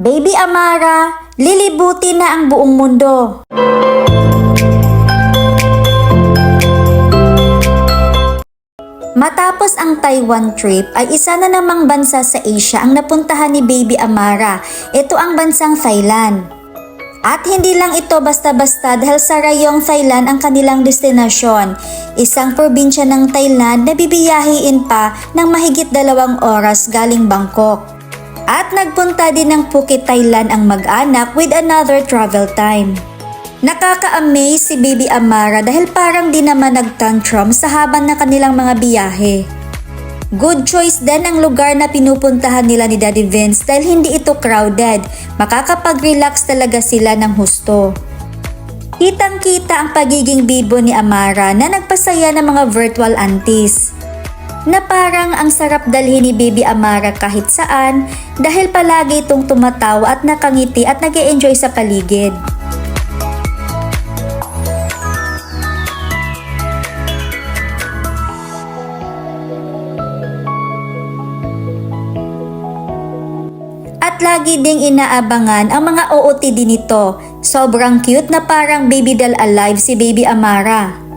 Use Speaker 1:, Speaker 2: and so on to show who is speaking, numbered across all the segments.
Speaker 1: Baby Amara, lilibuti na ang buong mundo. Matapos ang Taiwan trip ay isa na namang bansa sa Asia ang napuntahan ni Baby Amara. Ito ang bansang Thailand. At hindi lang ito basta-basta dahil sa rayong Thailand ang kanilang destinasyon. Isang probinsya ng Thailand na bibiyahiin pa ng mahigit dalawang oras galing Bangkok. At nagpunta din ng Phuket, Thailand ang mag-anak with another travel time. Nakaka-amaze si Baby Amara dahil parang di naman nag-tantrum sa habang na kanilang mga biyahe. Good choice din ang lugar na pinupuntahan nila ni Daddy Vince dahil hindi ito crowded. Makakapag-relax talaga sila ng husto. Kitang-kita ang pagiging bibo ni Amara na nagpasaya ng mga virtual aunties. Na parang ang sarap dalhin ni Baby Amara kahit saan dahil palagi itong tumatawa at nakangiti at nag enjoy sa paligid. At lagi ding inaabangan ang mga OOTD nito. Sobrang cute na parang baby doll alive si Baby Amara.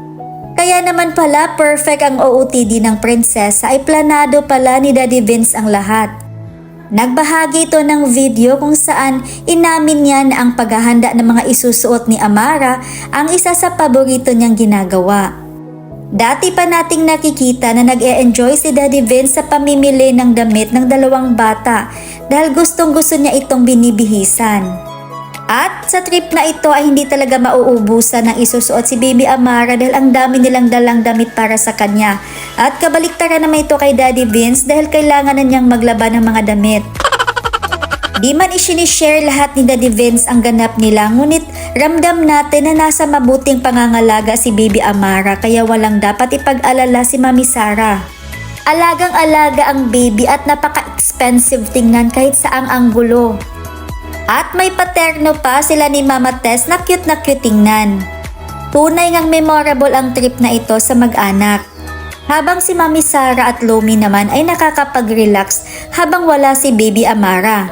Speaker 1: Kaya naman pala perfect ang OOTD ng prinsesa ay planado pala ni Daddy Vince ang lahat. Nagbahagi ito ng video kung saan inamin niya na ang paghahanda ng mga isusuot ni Amara ang isa sa paborito niyang ginagawa. Dati pa nating nakikita na nag-e-enjoy si Daddy Vince sa pamimili ng damit ng dalawang bata dahil gustong gusto niya itong binibihisan. At sa trip na ito ay hindi talaga mauubusan ng isusuot si Baby Amara dahil ang dami nilang dalang damit para sa kanya. At kabaliktaran naman ito kay Daddy Vince dahil kailangan na niyang maglaba ng mga damit. Di man isinishare lahat ni Daddy Vince ang ganap nila, ngunit ramdam natin na nasa mabuting pangangalaga si Baby Amara kaya walang dapat ipag-alala si Mami Sara. Alagang-alaga ang baby at napaka-expensive tingnan kahit saang anggulo. At may paterno pa sila ni Mama Tess na cute na cute tingnan. Tunay ngang memorable ang trip na ito sa mag-anak. Habang si Mami Sara at Lomi naman ay nakakapag-relax habang wala si Baby Amara.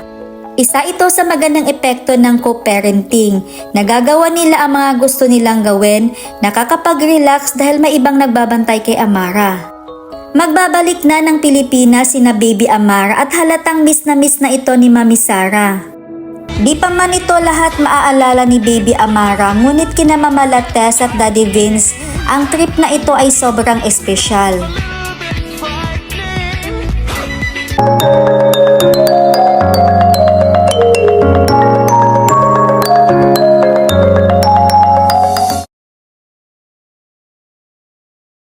Speaker 1: Isa ito sa magandang epekto ng co-parenting. Nagagawa nila ang mga gusto nilang gawin, nakakapag-relax dahil may ibang nagbabantay kay Amara. Magbabalik na ng Pilipinas sina Baby Amara at halatang miss na miss na ito ni Mami Sara. Di pa man ito lahat maaalala ni Baby Amara, ngunit kina Mama at Daddy Vince, ang trip na ito ay sobrang espesyal.